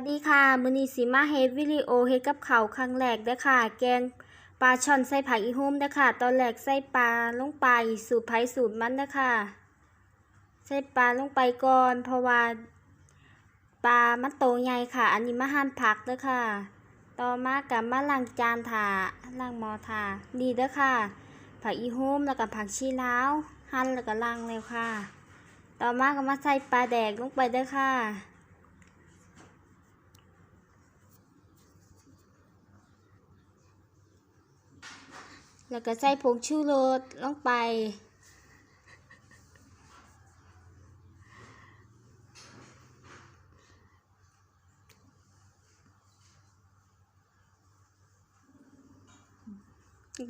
วัสดีค่ะมือนีสิมาเฮดวิดีโอเฮดกับเขาครั้งแรกเด้อค่ะ แกงปลาช่อนใส่ผักอีหุ่มเด้อค่ะ ตอนแรกใส่ปลาลงไปสูตรไผ่สูตรมันเด้อค่ะ ใส่ปลาลงไปก่อน เพราะว่าปลามันโตใหญ่ค่ะ อันนี้มาหั่นผักเด้อค่ะ ต่อมากับมาล้างจานถาล้างหม้อถานี่เด้อค่ะ ผักอีหุ่มแล้วก็ผักชีลาวหั่นแล้วก็ล้างแล้วค่ะ ต่อมาก็มาใส่ปลาแดกลงไปเด้อค่ะ แล้วก็ใส่ผงชูรสลงไป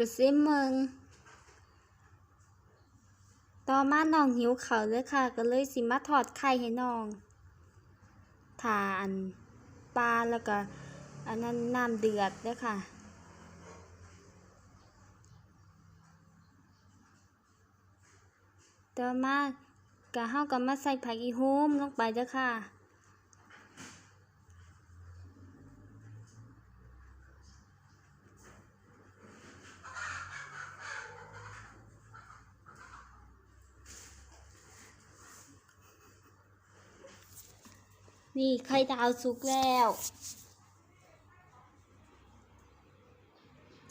ก็ซิมเมืองต่อมาน้องหิวเขาวเลยค่ะ ก็เลยสิมาถอดไข่ให้น้องทานปลาแล้วก็อันนั้นน้ำเดือดเลยค่ะ ต่อมากะเฮาก็มาใส่ผักอีโฮมลงไปเด้อค่ะ นี่ไข่ดาวสุกแล้ว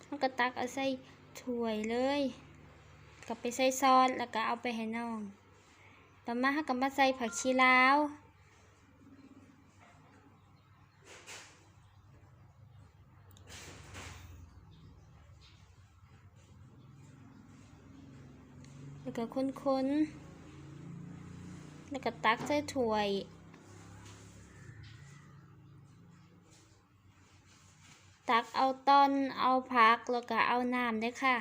เฮาก็ตักเอาใส่ถ้วยเลย กลับไปใส่ซอสแล้วก็เอาไปให้น้องต่อมาเฮาก็มาใส่ผักชีลาว แล้วก็คนๆ แล้วก็ตักใส่ถ้วยตักเอาต้นเอาผักแล้วก็เอาน้ำด้วยค่ะ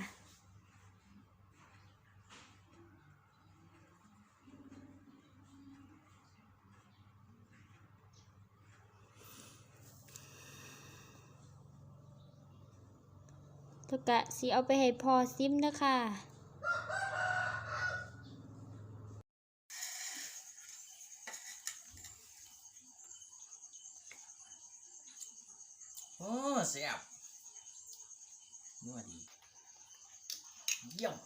ตะกะสีเอาไปให้พอซิมนะคะโอ้เสียบนัวดีเยี่ยม